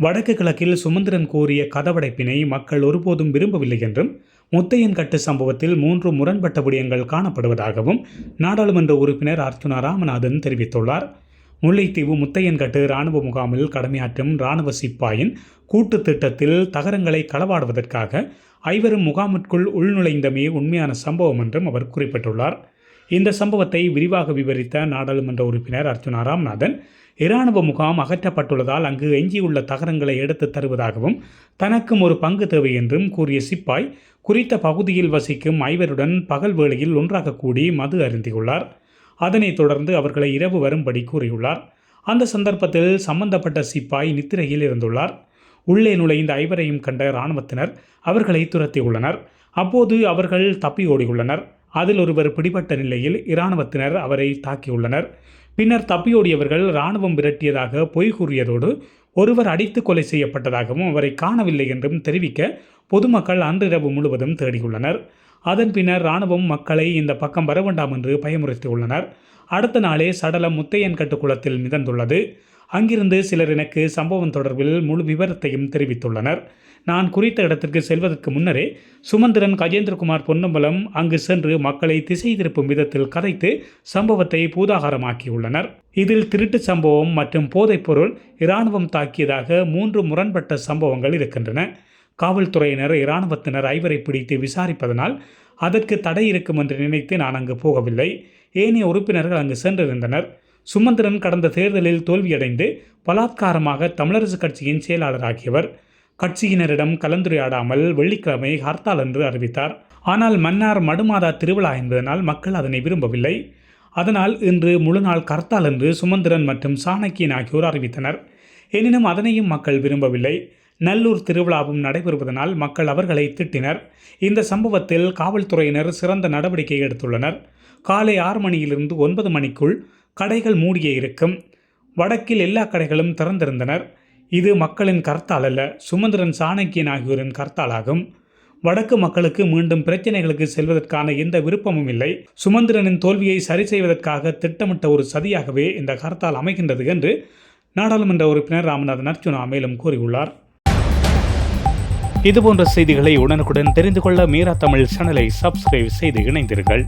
வடக்கு கிழக்கில் சுமந்திரன் கோரிய கதவடைப்பினை மக்கள் ஒருபோதும் விரும்பவில்லை என்றும் முத்தையன் கட்டு சம்பவத்தில் மூன்று முரண்பட்ட விடயங்கள் காணப்படுவதாகவும் நாடாளுமன்ற உறுப்பினர் அர்ச்சுனா ராமநாதன் தெரிவித்துள்ளார். முல்லைத்தீவு முத்தையன்கட்டு இராணுவ முகாமில் கடமையாற்றும் இராணுவ சிப்பாயின் கூட்டு திட்டத்தில் தகரங்களை களவாடுவதற்காக ஐவரும் முகாமிற்குள் உள்நுழைந்தமே உண்மையான சம்பவம் என்றும் அவர் குறிப்பிட்டுள்ளார். இந்த சம்பவத்தை விரிவாக விவரித்த நாடாளுமன்ற உறுப்பினர் அர்ஜுனா ராம்நாதன் இராணுவ முகாம் அகற்றப்பட்டுள்ளதால் அங்கு எஞ்சியுள்ள தகரங்களை எடுத்து தருவதாகவும் தனக்கும் ஒரு பங்கு தேவை என்றும் கூறிய சிப்பாய் குறித்த பகுதியில் வசிக்கும் ஐவருடன் பகல் வேளையில் ஒன்றாக கூடி மது அருந்தியுள்ளார். அதனைத் தொடர்ந்து அவர்களை இரவு வரும்படி கூறியுள்ளார். அந்த சந்தர்ப்பத்தில் சம்பந்தப்பட்ட சிப்பாய் நித்திரையில் இருந்துள்ளார். உள்ளே நுழைந்த ஐவரையும் கண்ட இராணுவத்தினர் அவர்களை துரத்தியுள்ளனர். அப்போது அவர்கள் தப்பி ஓடியுள்ளனர். அதில் ஒருவர் பிடிபட்ட நிலையில் இராணுவத்தினர் அவரை தாக்கியுள்ளனர். பின்னர் தப்பியோடியவர்கள் இராணுவம் விரட்டியதாக பொய் கூறியதோடு ஒருவர் அடித்து கொலை செய்யப்பட்டதாகவும் அவரை காணவில்லை என்றும் தெரிவிக்க பொதுமக்கள் அன்றிரவு முழுவதும் தேடியுள்ளனர். அதன் பின்னர் இராணுவம் மக்களை இந்த பக்கம் வர வேண்டாம் என்று பயமுறுத்தியுள்ளனர். அடுத்த நாளே சடலம் முத்தையன் கட்டுக்குளத்தில் மிதந்துள்ளது. அங்கிருந்து சிலர் எனக்கு சம்பவம் தொடர்பில் முழு விவரத்தையும் தெரிவித்துள்ளனர். நான் குறித்த இடத்திற்கு செல்வதற்கு முன்னரே சுமந்திரன் கஜேந்திரகுமார் பொன்னம்பலம் அங்கு சென்று மக்களை திசை திருப்பும் விதத்தில் கதைத்து சம்பவத்தை பூதாகாரமாக்கியுள்ளனர். இதில் திருட்டு சம்பவம் மற்றும் போதைப்பொருள் இராணுவம் தாக்கியதாக மூன்று முரண்பட்ட சம்பவங்கள் இருக்கின்றன. காவல்துறையினர் இராணுவத்தினர் ஐவரை பிடித்து விசாரிப்பதனால் அதற்கு தடை இருக்கும் என்று நினைத்து நான் அங்கு போகவில்லை. ஏனைய உறுப்பினர்கள் அங்கு சென்றிருந்தனர். சுமந்திரன் கடந்த தேர்தலில் தோல்வியடைந்து பலாத்காரமாக தமிழரசு கட்சியின் செயலாளராகியவர். கட்சியினரிடம் கலந்துரையாடாமல் வெள்ளிக்கிழமை ஹர்த்தால் என்று அறிவித்தார். ஆனால் மன்னார் மடுமாதா திருவிழா என்பதனால் மக்கள் அதனை விரும்பவில்லை. அதனால் இன்று முழுநாள் கர்த்தால் என்று சுமந்திரன் மற்றும் சாணக்கியன் ஆகியோர் அறிவித்தனர். எனினும் அதனையும் மக்கள் விரும்பவில்லை. நல்லூர் திருவிழாவும் நடைபெறுவதனால் மக்கள் அவர்களை திட்டினர். இந்த சம்பவத்தில் காவல்துறையினர் சிறந்த நடவடிக்கை எடுத்துள்ளனர். காலை ஆறு மணியிலிருந்து ஒன்பது மணிக்குள் கடைகள் மூடியே இருக்கும். வடக்கில் எல்லா கடைகளும் திறந்திருந்தனர். இது மக்களின் கர்த்தால் அல்ல சுமந்திரன் சாணக்கியன் ஆகியோரின் கர்த்தாலாகும். வடக்கு மக்களுக்கு மீண்டும் பிரச்சனைகளுக்கு செல்வதற்கான எந்த விருப்பமும் இல்லை. சுமந்திரனின் தோல்வியை சரி செய்வதற்காக திட்டமிட்ட ஒரு சதியாகவே இந்த கர்த்தால் அமைகின்றது என்று நாடாளுமன்ற உறுப்பினர் ராமநாதன் அர்ச்சுனா மேலும் கூறியுள்ளார். இதுபோன்ற செய்திகளை உடனுக்குடன் தெரிந்து கொள்ள மீரா தமிழ் சேனலை சப்ஸ்கிரைப் செய்து இணைந்தீர்கள்